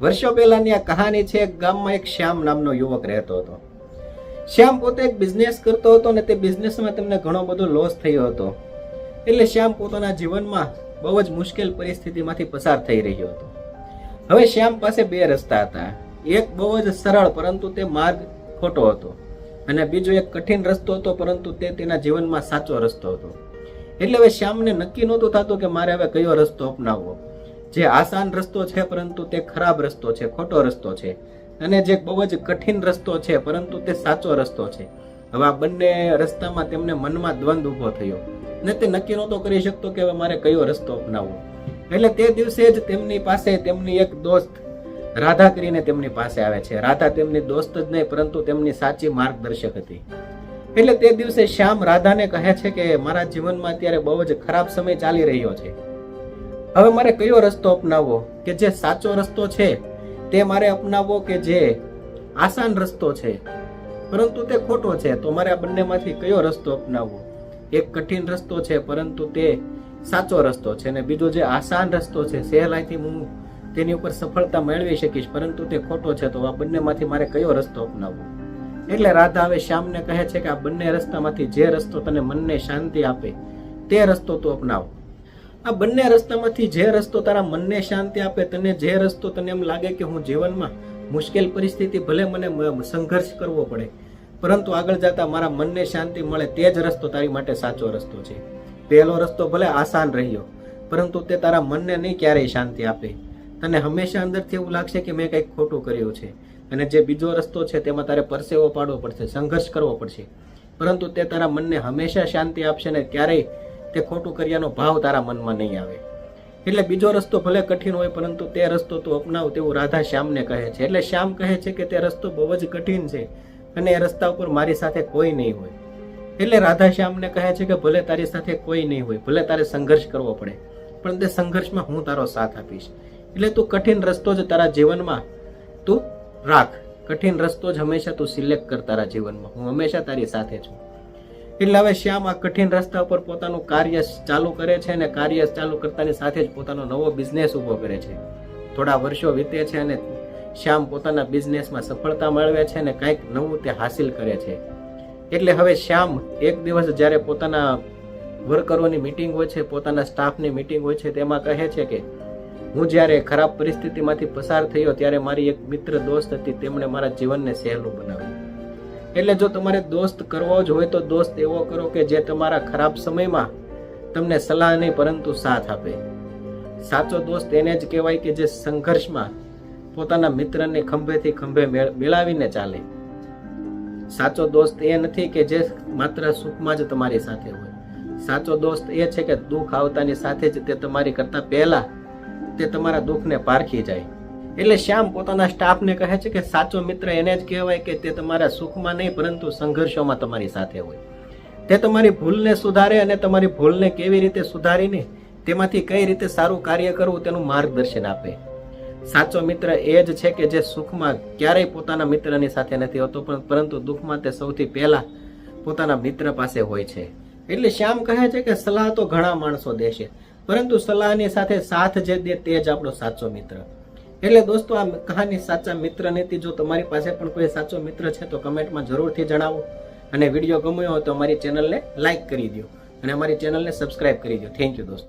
વર્ષો પહેલાની આ કહાની છે, એક ગામમાં એક શ્યામ નામનો યુવક રહેતો હતો. શ્યામ પોતે એક બિઝનેસ કરતો હતો ને તે બિઝનેસમાં તેમને ઘણો બધો લોસ થયો હતો. એટલે શ્યામ પોતાના જીવનમાં બહુ જ મુશ્કેલ પરિસ્થિતિમાંથી પસાર થઈ રહ્યો હતો. હવે શ્યામ પાસે બે રસ્તા હતા. એક બહુ જ સરળ, પરંતુ તે માર્ગ ખોટો હતો. અને બીજો એક કઠિન રસ્તો હતો, પરંતુ તે તેના જીવનમાં સાચો રસ્તો હતો. એટલે હવે શ્યામને નક્કી નહોતું થતું કે મારે હવે કયો રસ્તો અપનાવવો. જે આસાન રસ્તો છે, પરંતુ તે ખરાબ રસ્તો છે, ખોટો રસ્તો છે અને જે બહુ જ કઠિન રસ્તો છે, પરંતુ તે સાચો રસ્તો છે. હવે આ બંને રસ્તામાં તેમને મનમાં દ્વંદ ઊભો થયો. ને તે નક્કી નહોતો કરી શકતો કે હવે મારે કયો રસ્તો અપનાવવો. એટલે તે દિવસે જ તેમની પાસે તેમની એક દોસ્ત રાધા કરીને તેમની પાસે આવે છે. રાધા તેમની દોસ્ત જ નહીં, પરંતુ તેમની સાચી માર્ગદર્શક હતી. એટલે તે દિવસે શ્યામ રાધાને કહે છે કે મારા જીવનમાં અત્યારે બહુ જ ખરાબ સમય ચાલી રહ્યો છે. હવે મારે કયો રસ્તો અપનાવવો? કે જે સાચો રસ્તો છે, તે મારે અપનાવવો કે જે આસાન રસ્તો છે? પરંતુ તે ખોટો છે, તો મારે આ બંનેમાંથી કયો રસ્તો અપનાવવો? એક કઠિન રસ્તો છે, પરંતુ તે સાચો રસ્તો છે ને બીજો જે આસાન રસ્તો છે, સહેલાઈથી હું તેની ઉપર સફળતા મેળવી શકીશ, પરંતુ તે ખોટો છે, તો આ બંનેમાંથી મારે કયો રસ્તો અપનાવવો? એટલે રાધા હવે શ્યામને કહે છે કે આ બંને રસ્તામાંથી જે રસ્તો તને મનને શાંતિ આપે, તે રસ્તો તું અપનાવ. આ બંને રસ્તામાંથી જે રસ્તો તારા મનને શાંતિ આપે, તને જે રસ્તો તને એમ લાગે કે હું જીવનમાં મુશ્કેલ પરિસ્થિતિ ભલે મને સંઘર્ષ કરવો પડે, પરંતુ આગળ જતા મારા મનને શાંતિ મળે તે જ રસ્તો તારી માટે સાચો રસ્તો છે. પહેલો રસ્તો ભલે આસાન રહ્યો, પરંતુ તે તારા મનને નહીં ક્યારેય શાંતિ આપે. તને હંમેશા અંદરથી એવું લાગશે કે મેં કંઈક ખોટું કર્યું છે, અને જે બીજો રસ્તો છે તેમાં તારે પરસેવો પાડવો પડશે, સંઘર્ષ કરવો પડશે. પરંતુ તે તારા મનને હંમેશા શાંતિ આપશે ને ક્યારેય તે ખોટું કર્યાનો ભાવ તારા મનમાં નહીં આવે. એટલે બીજો રસ્તો ભલે કઠિન હોય, પરંતુ તે રસ્તો તું અપનાવ તેવું રાધા શ્યામને કહે છે. એટલે શ્યામ કહે છે કે તે રસ્તો બહુ જ કઠિન છે અને એ રસ્તા ઉપર મારી સાથે કોઈ નહીં હોય. એટલે રાધા શ્યામને કહે છે કે ભલે તારી સાથે કોઈ નહીં હોય, ભલે તારે સંઘર્ષ કરવો પડે, પણ તે સંઘર્ષમાં હું તારો સાથ આપીશ. એટલે તું કઠિન રસ્તો જ તારા જીવનમાં તું રાખ. કઠિન રસ્તો જ હંમેશા તું સિલેક્ટ કર તારા જીવનમાં. હું હંમેશા તારી સાથે છું. એટલે હવે શ્યામ આ કઠિન રસ્તા ઉપર પોતાનું કાર્ય ચાલુ કરે છે અને કાર્ય ચાલુ કરતાની સાથે જ પોતાનો નવો બિઝનેસ ઊભો કરે છે. થોડા વર્ષો વીતે છે અને શ્યામ પોતાના બિઝનેસમાં સફળતા મેળવે છે અને કંઈક નવું તે હાસિલ કરે છે. એટલે હવે શ્યામ એક દિવસ જ્યારે પોતાના વર્કરોની મિટિંગ હોય છે, પોતાના સ્ટાફની મિટિંગ હોય છે, તેમાં કહે છે કે, હું જ્યારે ખરાબ પરિસ્થિતિમાંથી પસાર થયો ત્યારે મારી એક મિત્ર દોસ્ત હતી, તેમણે મારા જીવનને સહેલું બનાવ્યું. એટલે જો તમારે દોસ્ત કરવો જ હોય તો દોસ્ત એવો કરો કે જે તમારા ખરાબ સમયમાં તમને સલાહ નહીં, પરંતુ સાથ આપે. સાચો દોસ્ત એને જ કહેવાય કે જે સંઘર્ષમાં પોતાના મિત્રને ખંભેથી ખંભે મેળ- મેળાવીને ચાલે. સાચો દોસ્ત એ નથી કે જે માત્ર સુખમાં જ તમારી સાથે હોય. સાચો દોસ્ત એ છે કે દુઃખ આવતાની સાથે જ તે તમારી કરતાં પહેલાં તે તમારા દુઃખને પારખી જાય. એટલે શ્યામ પોતાના સ્ટાફને કહે છે કે સાચો મિત્ર એને જ કહેવાય કે તે તમારા સુખમાં નહીં, પરંતુ સંઘર્ષોમાં તમારી સાથે હોય. તે તમારી ભૂલને સુધારે અને તમારી ભૂલને કેવી રીતે સુધારીને તેમાંથી કઈ રીતે સારું કાર્ય કરવું તેનું માર્ગદર્શન આપે. સાચો મિત્ર એ જ છે કે જે સુખમાં ક્યારેય પોતાના મિત્રની સાથે નથી હોતો, પણ પરંતુ દુઃખમાં તે સૌથી પહેલા પોતાના મિત્ર પાસે હોય છે. એટલે શ્યામ કહે છે કે સલાહ તો ઘણા માણસો દેશે પરંતુ સલાહની સાથે સાથ જે દે તે જ આપણો સાચો મિત્ર. એટલે દોસ્તો, આ કહાની સાચા મિત્ર નીતિ જો તમારી પાસે પણ કોઈ સાચો મિત્ર છે, તો કમેન્ટમાં જરૂરથી જણાવો. અને વીડિયો ગમ્યો હોય તો અમારી ચેનલને લાઈક કરી દો અને અમારી ચેનલને સબસ્ક્રાઇબ કરી દો થેન્ક યુ દોસ્તો.